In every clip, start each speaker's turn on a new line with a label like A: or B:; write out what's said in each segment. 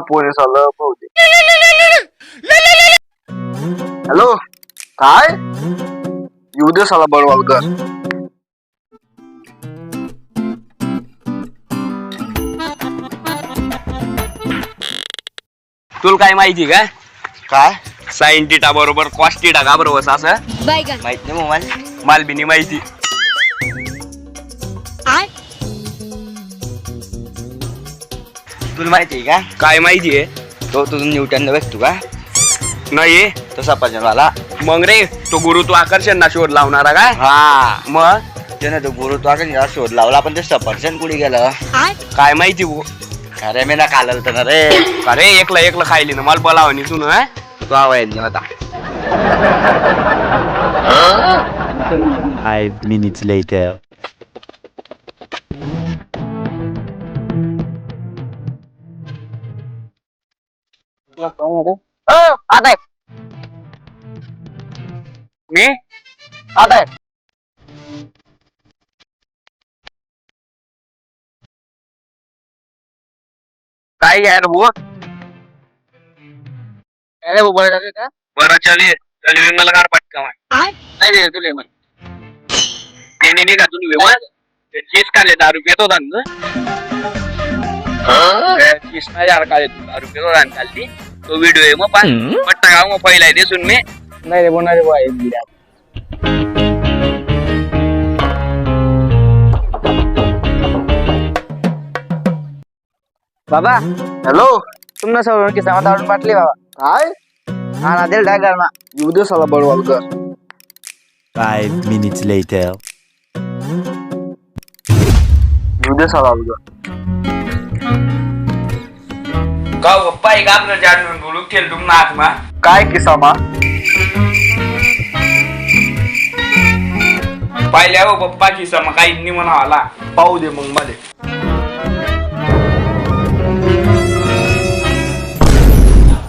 A: पुन्हा पोलीस आलं बहुतेक हॅलो? काय? येऊ दे साला बळवालकर.
B: तुला काय माहिती का?
A: काय?
B: साईन टिटा बरोबर कॉस्ट टिटा का बरोबर असं
A: माहीत नाही मोबाईल
B: मालबिनी माहिती.
A: तुला माहिती आहे का?
B: काय माहिती आहे
A: तो तुझं न्यूटन बघतो का
B: नाही
A: तो सफरचंदवाला
B: मग रे तो गुरुत्व आकर्षण ना शोध लावणारा काय
A: हा.
B: मग?
A: त्याने तो गुरुत्वाकर्षण शोध लावला पण ते सफरचंद कुठे गेलं?
B: काय? माहिती हो
A: अरे मी ना खाल्लं होतं ना रे.
B: का रे एकलं एकलं खायली ना. मला बोलावणी सुन हा.
A: तो आवाज होता.
C: Five minutes later.
A: आता
B: मी
A: आता
B: काय यार हो
A: अरे वो बरं झालं का
B: बरं चल चल विमल गार पटका
A: नाही रे तुले मग
B: त्याने नाही का तुम्ही विमल जीस चीज काले दारू पितो ना तो पट्टा गाव पहिला सुन मी.
A: नाही रे रे बाबा हॅलो. तुमनं सवरून की सामा ताडून पाटली बाबा. काय? हा ना दिल डाय ना येऊ दे साला बळवालकर
C: Five minutes later.
A: येऊ दे साला
B: गाव पप्पा एक आपलं जाणून बोलू. केल तुम नाथ मा
A: काय किस्सा मा?
B: पाहिल्या हो पप्पा की सम काही नाही म्हणा आला. पाहू दे मग मध्ये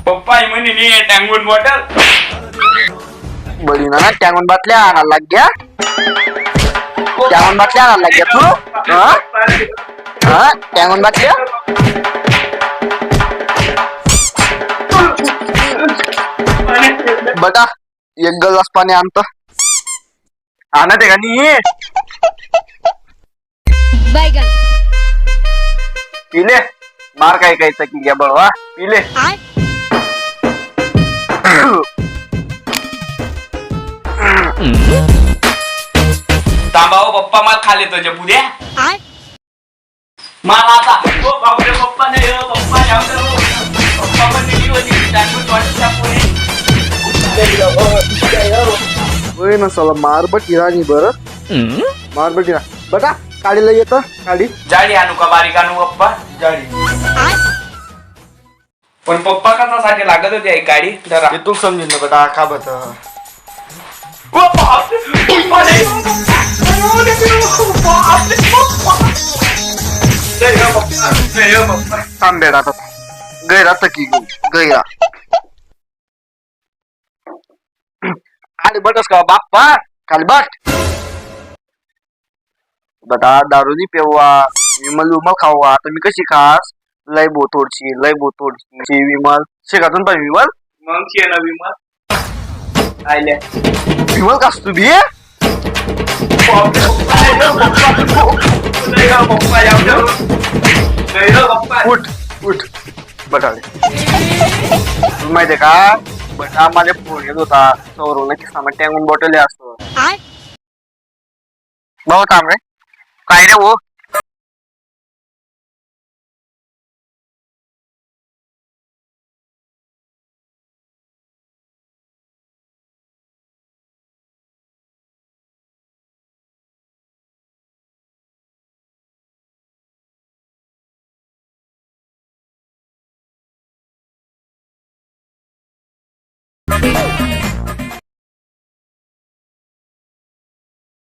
B: पप्पा म्हणे नाही टँगून बॉटल.
A: बळी ना टँगून बाटल्या आणायला लाग गया टँगून बाटल्या आणायला लाग गया तू हा? हा टँगून बाटल्या बटा एक गलास पाणी आणतो आणत आहे का
D: बैगन
A: पिले मार काय काय की घ्या बळवा पिले
B: तांबा हो पप्पा मला खाले तुझ्या पुद्या मला आता हो बापरे पप्पा नाही हो, पप्पा जाऊ हो. पप्पा पण दिली होती बॉटलच्या पुढे
A: होय ना साला मारबट राणी बर. मारबट इरा बटा काढीला येतं काढी
B: जाडी आणू का बारीक आणू पप्पा? जाडी. पण पप्पा कशासाठी लागत होती आई गाडी? जरा.
A: ते तू समजीन ना बटा का बत
B: ओ. नाही. पप्पा.
A: तांबेड आता. गैरा तकी गैरा? आणि बटस का बाप्पा. खाली बट. बटा दारू नी पेवा. विमल विमल खावा. आता मी कशी खास? लय बोतोडची लय बोतोडची विमल. शेकातून पण विमल?
B: मग शे ना विमल. आयल्या.
A: विमल कास तू बी? उठ उठ बटाले तुला माहितीये का बटा माझ्या फोन येत होता सौरवला की सामान टँगून बॉटल असतो भाऊ थांब रे काय रे वो?